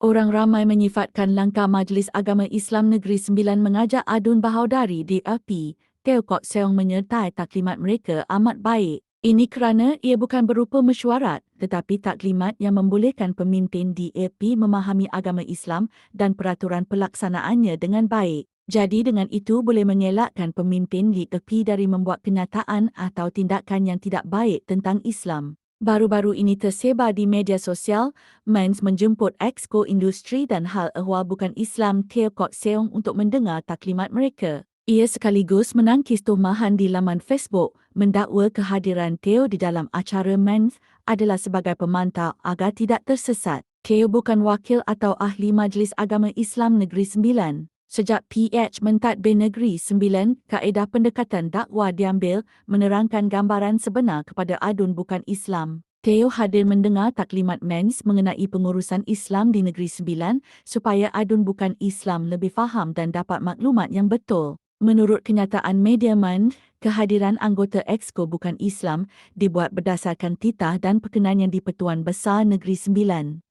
Orang ramai menyifatkan langkah Majlis Agama Islam Negeri Sembilan mengajak adun bahaudari DAP, Teo Kok Seong menyertai taklimat mereka amat baik. Ini kerana ia bukan berupa mesyuarat tetapi taklimat yang membolehkan pemimpin DAP memahami agama Islam dan peraturan pelaksanaannya dengan baik. Jadi dengan itu boleh mengelakkan pemimpin DAP dari membuat kenyataan atau tindakan yang tidak baik tentang Islam. Baru-baru ini tersebar di media sosial, Mans menjemput Exco Industri dan Hal Ehwal Bukan Islam Teo Kok Seong untuk mendengar taklimat mereka. Ia sekaligus menangkis tuhmahan di laman Facebook mendakwa kehadiran Teo di dalam acara Mans adalah sebagai pemantau agar tidak tersesat. Teo bukan wakil atau ahli Majlis Agama Islam Negeri Sembilan. Sejak PH mentadbir Negeri Sembilan, kaedah pendekatan dakwah diambil menerangkan gambaran sebenar kepada adun bukan Islam. Theo hadir mendengar taklimat mens mengenai pengurusan Islam di Negeri Sembilan supaya adun bukan Islam lebih faham dan dapat maklumat yang betul. Menurut kenyataan media Mediaman, kehadiran anggota Exco bukan Islam dibuat berdasarkan titah dan perkenaan yang di Pertuan Besar Negeri Sembilan.